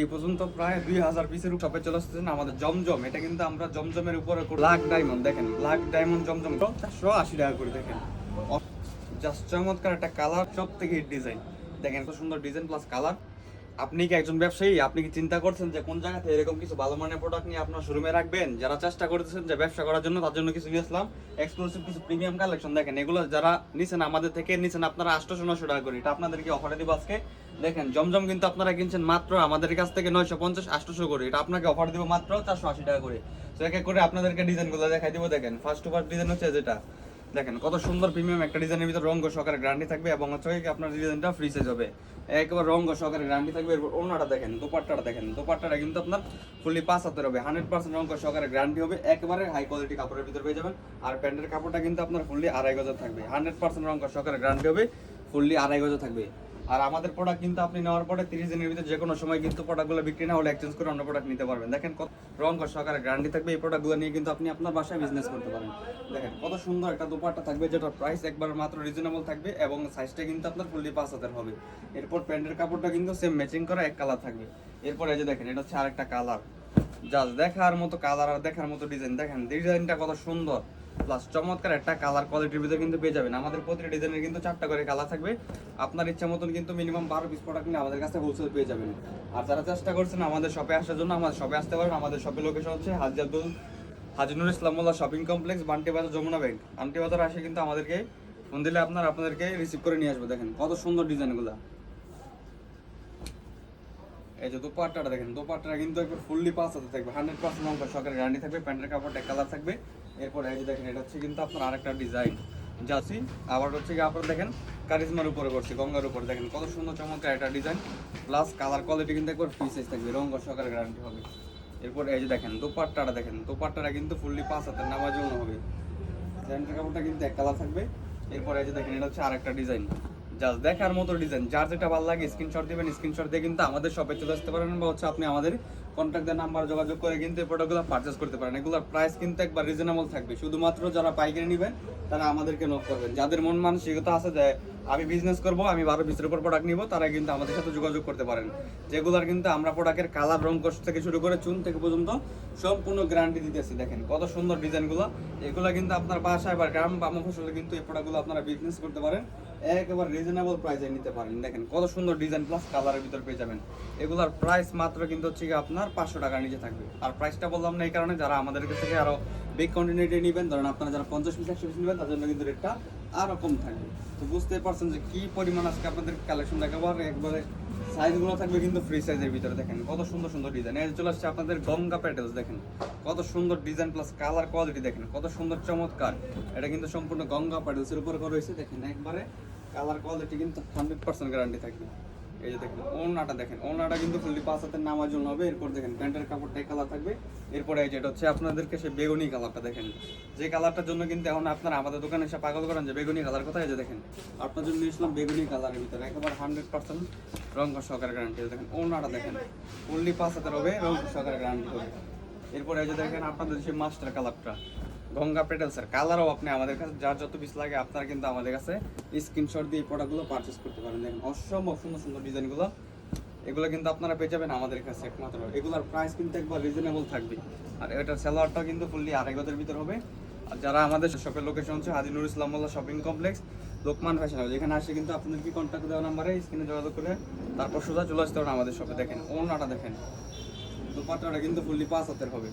এই পর্যন্ত প্রায় দুই হাজার পিসের উপরে চলে আসতেছেন আমাদের জমজম। এটা কিন্তু আমরা জমজমের উপরে ব্ল্যাক ডায়মন্ড দেখেন। Black diamond Zamzam. চারশো আশি টাকা করে দেখেন। জাস্ট চমৎকার একটা কালার সব থেকে ডিজাইন দেখেন এত সুন্দর ডিজাইন প্লাস কালার আপনি কি একজন ব্যবসায়ী? আপনি কি চিন্তা করছেন যে কোন জায়গাতে এরকম কিছু ভালো মানের প্রোডাক্ট নিয়ে আপনার শোরুমে রাখবেন? যারা চেষ্টা করতেছেন যে ব্যবসা করার জন্য, তার জন্য কিছু নিয়ে আসলাম এক্সক্লুসিভ কিছু প্রিমিয়াম কালেকশন দেখেন, এগুলো যারা নিছেন আমাদের থেকে, নিছেন আপনারা আটশো নশো টাকা করে। এটা আপনাদেরকে অফারে দিব আজকে। দেখেন, জমজম কিন্তু আপনারা কিনছেন মাত্র আমাদের কাছ থেকে নয়শো পঞ্চাশ, আটশো করে। এটা আপনাকে অফার দিব মাত্র চারশো আশি টাকা করে। তো এক এক করে আপনাদেরকে ডিজাইনগুলো দেখাই দিব, দেখেন। ফার্স্ট টু ফার্স্ট ডিজাইন হচ্ছে যেটা। দেখেন, কত সুন্দর প্রিমিয়াম একটা ডিজাইনের ভিতরে রঙ সহকারে গ্যারান্টি থাকবে এবং হচ্ছে আপনার ডিজাইনটা ফ্রি সাইজ হবে একবার রঙ সহকারে গ্যারান্টি থাকবে। এরপর ওনাটা দেখেন, দোপাট্টাটা দেখেন। দোপাট্টাটা কিন্তু আপনার ফুললি পাঁচ হাতের হবে। হান্ড্রেড পার্সেন্ট রঙ সহকারে গ্যারান্টি হবে। একবারে হাই কোয়ালিটি কাপড়ের ভিতরে পেয়ে যাবেন। আর প্যান্টের কাপড়টা কিন্তু আপনার ফুললি আড়াই গজা থাকবে। হান্ড্রেড পার্সেন্ট রঙ সহকারে গ্যারান্টি হবে। ফুললি আড়াই গজা থাকবে। আর আমাদের প্রোডাক্ট কিন্তু আপনি নেওয়ার পরে তিরিশ দিনের ভিতরে যে কোনো সময় কিন্তু প্রোডাক্টগুলো বিক্রি না হলে এক্সচেঞ্জ করে অন্য প্রোডাক্ট নিতে পারবেন। দেখেন কত রং সহকারে গ্যারান্টি থাকবে, এই প্রোডাক্টগুলো নিয়ে কিন্তু আপনি আপনার বাসায় বিজনেস করতে পারেন। দেখেন কত সুন্দর একটা দোপাট্টা থাকবে যেটা প্রাইস একবার মাত্র রিজনেবল থাকবে এবং সাইজটা কিন্তু আপনার ফুললি পাঁচ হাজার হবে। এরপর প্যান্টের কাপড়টা কিন্তু সেম ম্যাচিং করা এক কালার থাকবে। এরপর এই যে দেখেন, এটা হচ্ছে আরেকটা কালার জাস্ট দেখার মতো কালার আর দেখার মতো ডিজাইন দেখেন ডিজাইনটা কত সুন্দর। প্লাস চমৎকার একটা কালার কোয়ালিটির ভিতরে কিন্তু পেয়ে যাবেন। আমাদের প্রতিটা ডিজাইনের কিন্তু চারটা করে কালার থাকবে। আপনার ইচ্ছা মতন কিন্তু মিনিমাম বারো পিস প্রোডাক্ট নিয়ে আমাদের কাছে হোলসেল পেয়ে যাবেন। আর যারা চেষ্টা করছেন আমাদের শপে আসার জন্য, আমাদের শপে আসতে পারেন। আমাদের শপের লোকেশন হচ্ছে Haji Abdul Hajinur Islamullah shopping complex Banti Bazar, Jamuna bank Bunty বাজার আসে কিন্তু আমাদেরকে ফোন দিলে আপনার আপনাদেরকে রিসিভ করে নিয়ে আসবে। দেখেন কত সুন্দর ডিজাইনগুলো এই যে দোপাট্টাটা দেখেন, দোপাট্টাটা কিন্তু একবার ফুললি পাস হাতে থাকবে হান্ড্রেড পার্সেন্ট অঙ্ক সরকারি গ্যারান্টি থাকবে, প্যান্টের কাপড়টা কালার থাকবে। এরপর এই যে দেখেন, এটা হচ্ছে কিন্তু আপনার আরেকটা ডিজাইন যাচ্ছি আবার হচ্ছে কি আপনার দেখেন, কারিজমার উপরে করছি, গঙ্গার উপরে। দেখেন কত সুন্দর, চমৎকার একটা ডিজাইন প্লাস কালার কোয়ালিটি কিন্তু একবার সাইজ থাকবে, রঙ সরকারি গ্যারান্টি হবে। এরপর এই যে দেখেন, দোপাট্টাটা দেখেন, দোপাট্টাটা কিন্তু ফুললি পাস হাতের নামার জন্য হবে। প্যান্টের কাপড়টা কিন্তু এক কালার থাকবে। এরপর এই যে দেখেন, এটা হচ্ছে আরেকটা ডিজাইন জাস্ট দেখার মতো ডিজাইন যার যেটা ভালো লাগে স্ক্রিনশট দিবেন স্ক্রিনশট দিয়ে কিন্তু আমাদের শপে চলে আসতে পারেন বা হচ্ছে আপনি আমাদের কন্ট্যাক্টের নাম্বার যোগাযোগ করে কিন্তু এই প্রোডাক্টগুলো পারচেস করতে পারেন। এগুলোর প্রাইস কিন্তু একবার রিজনেবল থাকবে। শুধুমাত্র যারা পাইকারি নেবেন, তারা আমাদেরকে নক করবেন। যাদের মন মানসিকতা আছে যে আমি বিজনেস করব, আমি বারো পিসের উপর প্রোডাক্ট নিব তারা কিন্তু আমাদের সাথে যোগাযোগ করতে পারেন। যেগুলোর কিন্তু আমরা প্রোডাক্টের কালার রং কোর্স থেকে শুরু করে চুন থেকে পর্যন্ত সম্পূর্ণ গ্যারান্টি দিতেছি। দেখেন কত সুন্দর ডিজাইনগুলো এগুলো কিন্তু আপনার বাসায় বা গ্রাম বা মফসলে কিন্তু এই প্রোডাক্টগুলো আপনারা বিজনেস করতে পারেন। একেবারে রিজনেবল প্রাইসে নিতে পারেন। দেখেন কত সুন্দর ডিজাইন প্লাস কালারের ভিতর পেয়ে যাবেন। এগুলোর প্রাইস মাত্র কিন্তু হচ্ছে কি আপনার পাঁচশো টাকার নিচে থাকবে। আর প্রাইসটা বললাম না এই কারণে, যারা আমাদের কাছ থেকে আরও বিগ কোয়ান্টিটি নেবেন, ধরেন আপনারা যারা পঞ্চাশ পিস একশো পিস নেবেন তার জন্য কিন্তু রেটটা আরও কম থাকবে। তো বুঝতেই পারছেন যে কি পরিমাণ আজকে আপনাদের কালেকশন দেখাবো আর একবারে সাইজগুলো থাকবে কিন্তু ফ্রি সাইজের ভিতরে। দেখেন কত সুন্দর সুন্দর ডিজাইন এই চলে আসছে আপনাদের গঙ্গা প্যাটেলস দেখেন। কত সুন্দর ডিজাইন প্লাস কালার কোয়ালিটি দেখেন। কত সুন্দর চমৎকার। এটা কিন্তু সম্পূর্ণ গঙ্গা প্যাটেলসের উপর করা হয়েছে। দেখেন, একবারে কালার কোয়ালিটি কিন্তু হান্ড্রেড পার্সেন্ট গ্যারান্টি থাকবে। এই যে দেখেন ওনাটা দেখেন ওনাটা কিন্তু ফুললি পাঁচ হাতের নামার জন্য হবে। এরপর দেখেন, প্যান্টের কাপড়টাই কালার থাকবে। এরপরে এই যে এটা হচ্ছে আপনাদেরকে সে বেগুনি কালারটা দেখেন। যে কালারটার জন্য কিন্তু এখন আপনারা আমাদের দোকানে এসে পাগল করেন যে বেগুনি কালার কোথায়? যে দেখেন, আপনার জন্য নিয়েছিলাম বেগুনি কালারের ভিতরে। একেবারে হান্ড্রেড পার্সেন্ট রঙ সহকারে গ্যারান্টি দেখেন ওনাটা দেখেন ফুললি পাঁচ হাতের হবে, রঙ সহকারে গ্যারান্টি হবে। এরপরে এই যে দেখেন, আপনাদের সেই মাস্টার কালারটা গঙ্গা পেটেলসের কালারও আপনি আমাদের কাছে, যার যত পিস লাগে আপনারা কিন্তু আমাদের কাছে স্ক্রিনশট দিয়ে এই প্রোডাক্টগুলো পারচেস করতে পারেন। দেখেন, অসম্ভব সুন্দর সুন্দর ডিজাইনগুলো এগুলো কিন্তু আপনারা পেয়ে যাবেন আমাদের কাছে একমাত্র। এগুলোর প্রাইস কিন্তু একবার রিজনেবল থাকবে। আর এটার স্যালোয়ারটা কিন্তু ফুললি আড়াই গজের ভিতর হবে। আর যারা আমাদের শপের লোকেশন হচ্ছে Haji Nur Islamullah shopping complex Lokman fashion house এখানে আসে কিন্তু আপনাদেরকে কন্ট্যাক্ট দেওয়া নাম্বারে স্ক্রিনে যোগাযোগ করে তারপর সোজা চলে আসতে পারেন আমাদের শপে দেখেন ওনাটা দেখেন, দুপাট্টাটা কিন্তু ফুললি পাঁচ হাতের হবে।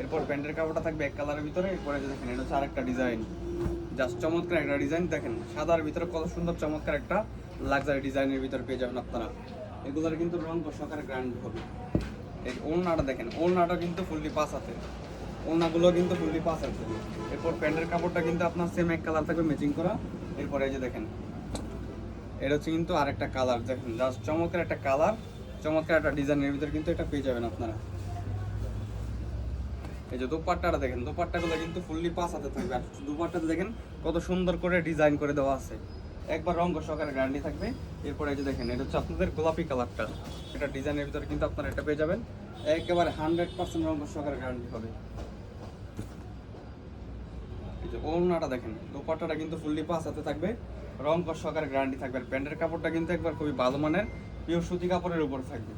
এরপর প্যান্টের কাপড়টা থাকবে এক কালারের ভিতরে, এরপরে যে দেখেন, এটা হচ্ছে আরেকটা ডিজাইন। জাস্ট চমৎকার একটা ডিজাইন, দেখেন, সাদার ভিতরে কত সুন্দর চমৎকার একটা লাক্সারি ডিজাইনের ভিতরে পেয়ে যাবেন আপনারা। এগুলোর কিন্তু রং সকারে গ্র্যান্ড হবে। এই ওড়নাটা দেখেন, ওড়নাটা কিন্তু ফুললি পাস আছে ওড়নাগুলো কিন্তু ফুললি পাস আছে এরপর প্যান্টের কাপড়টা কিন্তু আপনার সেম এক কালার থাকবে ম্যাচিং করা। এরপর এই যে দেখেন, এটা হচ্ছে কিন্তু আরেকটা কালার। দেখেন, জাস্ট চমৎকার একটা কালার, চমৎকার একটা ডিজাইনের ভিতরে কিন্তু এটা পেয়ে যাবেন আপনারা। এই যে দোপাট্টাটা দেখেন, দোপাট্টাগুলো কিন্তু ফুললি পাঁচ হাতে থাকবে। আর দোপাট্টাতে দেখেন কত সুন্দর করে ডিজাইন করে দেওয়া আছে। একবার রঙ সহকারে গ্যারান্টি থাকবে। এরপরে এই যে দেখেন, এটা হচ্ছে আপনাদের গোলাপি কালারটা। এটা ডিজাইনের ভিতরে কিন্তু আপনারা এটা পেয়ে যাবেন। একেবারে হান্ড্রেড পার্সেন্ট রঙ সহকারে গ্যারান্টি হবে। এই যে ওড়নাটা দেখেন, দোপাট্টাটা কিন্তু ফুললি পাঁচ হাতে থাকবে। রং সহকারে গ্যারান্টি থাকবে। আর প্যান্টের কাপড়টা কিন্তু একবার খুবই ভালো মানের পিওর সুতি কাপড়ের উপর থাকবে।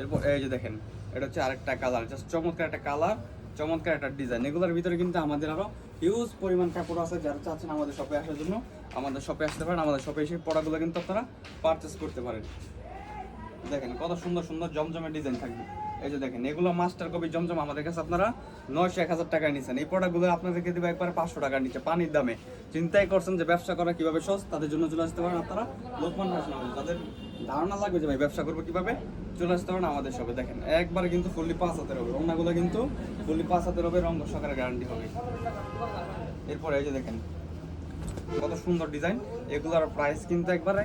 এরপর এই যে দেখেন, এটা হচ্ছে আরেকটা কালার জাস্ট চমৎকার একটা কালার চমৎকার একটা ডিজাইন এগুলোর ভিতরে কিন্তু আমাদের আরও হিউজ পরিমাণ কাপড় আছে, যারা চাচ্ছেন আমাদের শপে আসার জন্য। আমাদের শপে আসতে পারেন, আমাদের শপে এসে প্রোডাক্টগুলো কিন্তু আপনারা পারচেস করতে পারেন। দেখেন কত সুন্দর সুন্দর জমজমের ডিজাইন থাকবে। এই যে দেখেন, এগুলো মাস্টার কপি জমজম আমাদের কাছে আপনারা নয়শো, এক হাজার টাকায় নিচ্ছেন এই প্রোডাক্টগুলো আপনাদেরকে দেবে একবার পাঁচশো টাকার নিচে, পানির দামে। চিন্তাই করছেন যে ব্যবসা করা কীভাবে সহজ, তাদের জন্য চলে আসতে পারেন আপনারা লোকমান ফ্যাশন তাদের ধারণা লাগবে যে ভাই, ব্যবসা করব কীভাবে? চলে আসতে পারেন আমাদের সবে দেখেন, একবার কিন্তু ফুললি পাঁচ হাতের হবে। রংনাগুলো কিন্তু ফুললি পাঁচ হাতের হবে রং সকারের গ্যারান্টি হবে। এরপরে এই যে দেখেন কত সুন্দর ডিজাইন এগুলোর প্রাইস কিন্তু একবারে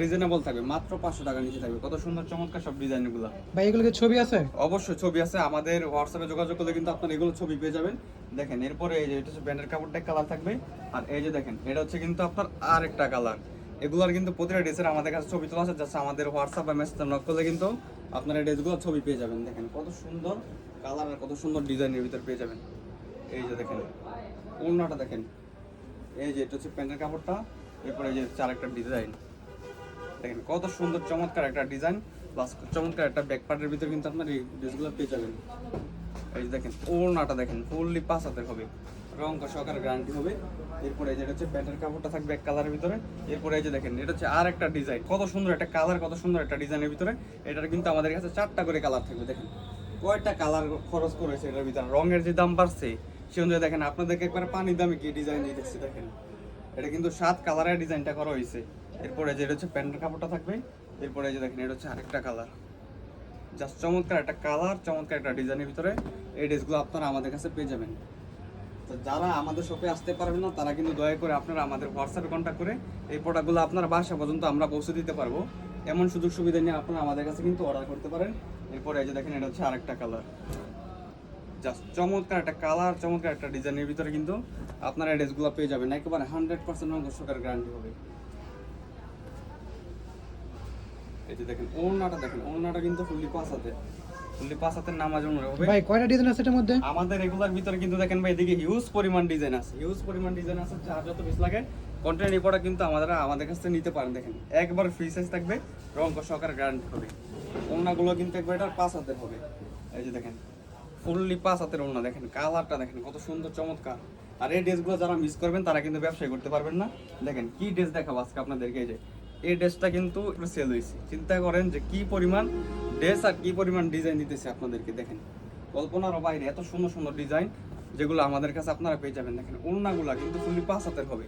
রিজনেবল থাকবে মাত্র পাঁচশো টাকার নিচে থাকবে। কত সুন্দর চমৎকার সব ডিজাইন এগুলো। ভাই এগুলো কি ছবি আছে? অবশ্যই ছবি আছে। আমাদের হোয়াটসঅ্যাপে যোগাযোগ করলে কিন্তু আপনার এগুলো ছবি পেয়ে যাবেন। দেখেন এরপরে এই যে এটা হচ্ছে ব্যান্ডের কাপড়টা কালার থাকবে। আর এই যে দেখেন এটা হচ্ছে কিন্তু আপনার আর একটা কালার এগুলোর কিন্তু প্রতিটা ড্রেসের আমাদের কাছে ছবি তোলা আছে যাচ্ছে আমাদের হোয়াটসঅ্যাপ বা মেসেজ নক করলে কিন্তু আপনারা ড্রেসগুলো ছবি পেয়ে যাবেন। দেখেন কত সুন্দর কালার আর কত সুন্দর ডিজাইনের ভিতর পেয়ে যাবেন। এই যে দেখেন, ওড়নাটা দেখেন। এই যে এটা হচ্ছে প্যান্টের কাপড়টা, এরপরে যে চার একটা ডিজাইন দেখেন কত সুন্দর চমৎকার একটা ডিজাইন প্লাস চমৎকার একটা ব্যাক পার্টের ভিতরে কিন্তু আপনার এই ড্রেসগুলো পেয়ে যাবেন। এই যে দেখেন, ওড়নাটা দেখেন ফুললি পাঁচ হাতের হবে। রং সহকারে গ্যারান্টি হবে। এরপরে যে হচ্ছে প্যান্টের কাপড়টা থাকবে এক কালারের ভিতরে। এরপরে এই যে দেখেন, এটা হচ্ছে আর একটা ডিজাইন কত সুন্দর একটা কালার কত সুন্দর একটা ডিজাইনের ভিতরে। এটার কিন্তু আমাদের কাছে চারটা করে কালার থাকবে, দেখেন। কয়টা কালার খরচ করেছে এটার ভিতরে? রঙের যে দাম বাড়ছে সে অনুযায়ী দেখেন, আপনাদেরকে একবারে পানির দামে কি ডিজাইন দিতেছি, দেখেন। এটা কিন্তু সাত কালারের ডিজাইনটা করা হয়েছে। এরপরে যে এটা হচ্ছে প্যান্টের কাপড়টা থাকবে। এরপরে যে দেখেন, এটা হচ্ছে আরেকটা কালার জাস্ট চমৎকার একটা কালার চমৎকার একটা ডিজাইনের ভিতরে এই ড্রেসগুলো আপনারা আমাদের কাছে পেয়ে যাবেন। তো যারা আমাদের শপে আসতে পারবেন না, তারা কিন্তু দয়া করে আপনারা আমাদের হোয়াটসঅ্যাপে কন্ট্যাক্ট করে এই প্রোডাক্টগুলো আপনার বাসা পর্যন্ত আমরা পৌঁছে দিতে পারব। এমন সুযোগ সুবিধা নিয়ে আপনারা আমাদের কাছে কিন্তু অর্ডার করতে পারেন। এরপরে এই যে দেখেন, এটা হচ্ছে আরেকটা কালার জাস্ট চমৎকার একটা কালার চমৎকার একটা ডিজাইনের ভিতরে কিন্তু আপনারা এই ড্রেসগুলো পেয়ে যাবেন। একেবারে হান্ড্রেড পার্সেন্ট গ্যারান্টি হবে। এই যে দেখেন ওড়নাটা দেখেন ওড়নাটা কিন্তু ফুললি পাঁচ হাতে ফুললি পাঁচ হাতের নামাজ ওড়না হবে ভাই কয়টা ডিজাইন আছে এটার মধ্যে? আমাদের রেগুলার ভিতরে কিন্তু দেখেন ভাই এদিকে হিউজ পরিমাণ ডিজাইন আছে। হিউজ পরিমাণ ডিজাইন আছে যার যত পিস লাগে কন্টেন্ট এই কিন্তু আমাদের আমাদের কাছ থেকে নিতে পারেন দেখেন। একবার ফ্রি সাইজ থাকবে রং সহকারে গ্যারান্টি হবে। ওড়নাগুলো কিন্তু একবার এটা পাঁচ হাতের হবে। এই যে দেখেন ফুললি পাঁচ হাতের ওড়না দেখেন কালারটা দেখেন কত সুন্দর চমৎকার। আর এই ড্রেসগুলো যারা মিস করবেন তারা কিন্তু ব্যবসায় করতে পারবেন না। দেখেন কি ড্রেস দেখাবো আজকে আপনাদেরকে এই যে এই ড্রেসটা কিন্তু সেল হয়েছে। চিন্তা করেন যে কি পরিমাণ ড্রেস আর কি পরিমাণ ডিজাইন দিতেছে আপনাদেরকে, দেখেন। কল্পনারও বাইরে এত সুন্দর সুন্দর ডিজাইন যেগুলো আমাদের কাছে আপনারা পেয়ে যাবেন। দেখেন, ওড়নাগুলা কিন্তু ফুললি পাঁচ হাতের হবে।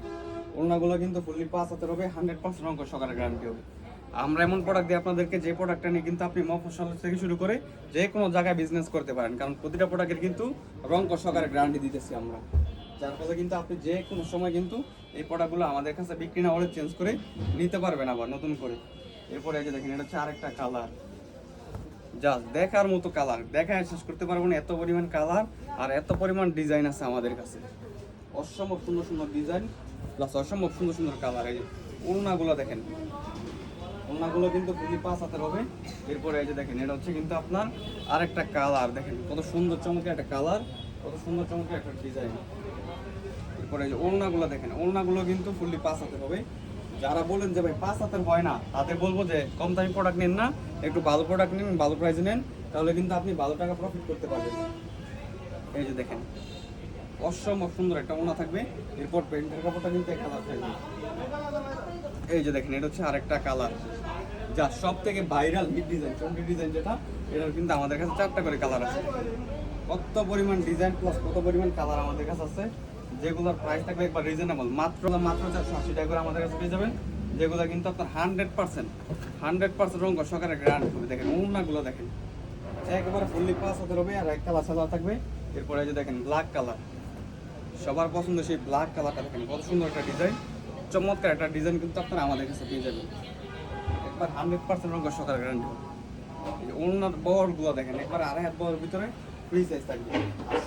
ওড়নাগুলো কিন্তু ফুললি পাঁচ হাতের হবে হান্ড্রেড পার্সেন্ট অঙ্ক সকালে গ্যারান্টি হবে। আমরা এমন প্রোডাক্ট দিই আপনাদেরকে যে প্রোডাক্টটা নিয়ে কিন্তু আপনি মফসল থেকে শুরু করে যে কোনো জায়গায় বিজনেস করতে পারেন। কারণ প্রতিটা প্রোডাক্টের কিন্তু রং সহকারে গ্যারান্টি দিতেছি আমরা। যার ফলে কিন্তু আপনি যে কোনো সময় কিন্তু এই প্রোডাক্টগুলো আমাদের কাছে বিক্রি না হলে চেঞ্জ করে নিতে পারবেন আবার নতুন করে। এরপরে এই যে দেখেন, এটা হচ্ছে আরেকটা কালার জাস্ট দেখার মতো কালার দেখায় শেষ করতে পারব না, এত পরিমাণ কালার আর এত পরিমাণ ডিজাইন আছে আমাদের কাছে। অসম্ভব সুন্দর সুন্দর ডিজাইন প্লাস অসম্ভব সুন্দর সুন্দর কালার এই যে ওড়নাগুলো দেখেন, ওড়নাগুলো কিন্তু খুবই পাঁচ হাতের হবে। এরপরে এই যে দেখেন, এটা হচ্ছে কিন্তু আপনার আরেকটা কালার দেখেন, কত সুন্দর চমৎকার একটা কালার কত সুন্দর চমৎকার একটা ডিজাইন এরপরে যে ওড়নাগুলো দেখেন, ওড়নাগুলো কিন্তু ফুললি পাঁচ হাতের হবে। যারা বলেন যে ভাই পাঁচ হাতের হয় না, তাদের বলব যে কম দামি প্রোডাক্ট নেন না, একটু ভালো প্রোডাক্ট নিন, ভালো প্রাইসে নেন, তাহলে কিন্তু আপনি ভালো টাকা প্রফিট করতে পারবেন। এই যে দেখেন, অসম্ভব সুন্দর একটা ওনা থাকবে। এরপর প্যান্টের কাপড়টা কিন্তু কালার থাকবে। এই যে দেখেন, এটা হচ্ছে আরেকটা কালার যা সব থেকে viral hit design Chandi design যেটা, এটার কিন্তু আমাদের কাছে চারটা করে কালার আছে। কত পরিমাণ ডিজাইন প্লাস কত পরিমাণ কালার আমাদের কাছে আছে। যেগুলোর প্রাইস থাকবে একবার রিজনেবল মাত্র মাত্র চারশো আশি টাকা করে আমাদের কাছে পেয়ে যাবেন। যেগুলো কিন্তু আপনার হান্ড্রেড পার্সেন্ট হান্ড্রেড পার্সেন্ট রঙ সকালে গ্রান্ড হবে। দেখেন, ওড়নাগুলো দেখেন। একবারে ফুললি পাঁচ হাতের হবে আর এক কালার সাদা থাকবে। এরপরে যে দেখেন ব্ল্যাক কালার সবার পছন্দ সেই ব্ল্যাক কালারটা দেখেন, কত সুন্দর একটা ডিজাইন চমৎকার একটা ডিজাইন কিন্তু আপনারা আমাদের কাছে পেয়ে যাবেন। একবার হান্ড্রেড পার্সেন্ট রঙ সকালে গ্যারান্টি হবে। যে বহরগুলো দেখেন, একবার আড়াই হাত বহর ভিতরে ফ্রি সাইজ থাকবে।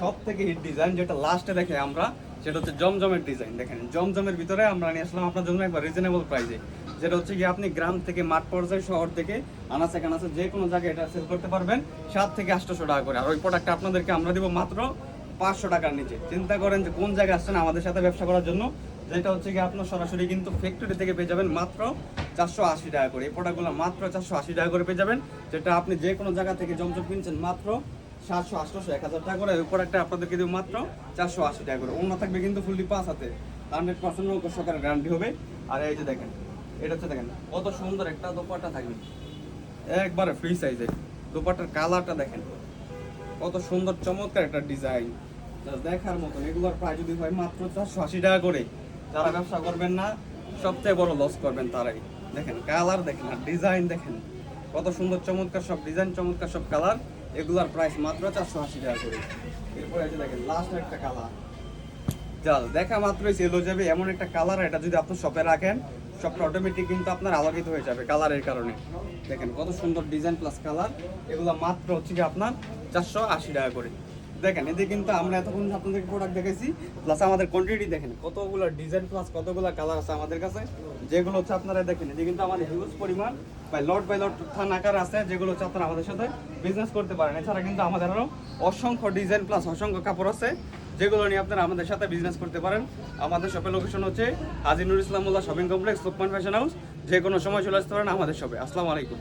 সব থেকে হিট ডিজাইন যেটা লাস্টে দেখে আমরা সেটা হচ্ছে জমজমের ডিজাইন দেখেন। জমজমের ভিতরে আমরা নিয়ে আসলাম আপনার জন্য একবার রিজনেবল প্রাইসে যেটা হচ্ছে কি আপনি গ্রাম থেকে মাঠ পর্যায়ে, শহর থেকে আনাচে কানাচে যে কোনো জায়গায় এটা সেল করতে পারবেন, সাত থেকে আটশোশো টাকা করে। আর ওই প্রোডাক্টটা আপনাদেরকে আমরা দিব মাত্র পাঁচশো টাকার নিচে। চিন্তা করেন যে কোন জায়গায় আসছেন আমাদের সাথে ব্যবসা করার জন্য, যেটা হচ্ছে কি আপনার সরাসরি কিন্তু ফ্যাক্টরি থেকে পেয়ে যাবেন মাত্র চারশো আশি টাকা করে। এই প্রোডাক্টগুলো মাত্র চারশো আশি টাকা করে পেয়ে যাবেন, যেটা আপনি যে কোনো জায়গা থেকে জমজম কিনছেন মাত্র সাতশো আটশোশো এক হাজার টাকা করে। প্রোডাক্টটা আপনাদেরকে দেবো মাত্র চারশো আশি টাকা করে। অন্য থাকবে কিন্তু ফুললি পাঁচ হাতে। হান্ড্রেড পার্সেন্ট সরকারের গ্যারান্টি হবে। আর এই যে দেখেন, এটা হচ্ছে দেখেন, কত সুন্দর একটা দোপাট্টা থাকবে। একবারে ফ্রি সাইজের দোপাট্টার কালারটা দেখেন, কত সুন্দর চমৎকার একটা ডিজাইন দেখার মতো এগুলোর প্রায় যদি হয় মাত্র চারশো আশি টাকা করে। যারা ব্যবসা করবেন না, সবচেয়ে বড় লস করবেন তারাই। দেখেন কালার দেখেন আর ডিজাইন দেখেন। কত সুন্দর চমৎকার সব ডিজাইন চমৎকার সব কালার এগুলার প্রাইস মাত্র চারশো আশি টাকা করে। এরপরে দেখেন লাস্ট একটা কালার জাল দেখা মাত্রই সেল হয়ে যাবে। এমন একটা কালার এটা যদি আপনি শপে রাখেন শপটা অটোমেটিক কিন্তু আপনার আলোকিত হয়ে যাবে কালারের কারণে। দেখেন, কত সুন্দর ডিজাইন প্লাস কালার এগুলো মাত্র হচ্ছে আপনার চারশো আশি টাকা করে। দেখেন এতে কিন্তু আমরা এতক্ষণ আপনাদেরকে প্রোডাক্ট দেখেছি প্লাস আমাদের কোয়ান্টিটি দেখেন, কতগুলো ডিজাইন প্লাস কতগুলো কালার আছে আমাদের কাছে, যেগুলো হচ্ছে আপনারা দেখেন এতে কিন্তু আমাদের হিউজ পরিমাণ বাই লট বাই লট থান আকার আছে, যেগুলো হচ্ছে আপনারা আমাদের সাথে বিজনেস করতে পারেন। এছাড়া কিন্তু আমাদের আরও অসংখ্য ডিজাইন প্লাস অসংখ্য কাপড় আছে, যেগুলো নিয়ে আপনারা আমাদের সাথে বিজনেস করতে পারেন। আমাদের শপের লোকেশন হচ্ছে Haji Nur Islamullah shopping complex Lokman fashion house যে কোনো সময় চলে আসতে পারেন আমাদের শপে আসসালামু আলাইকুম।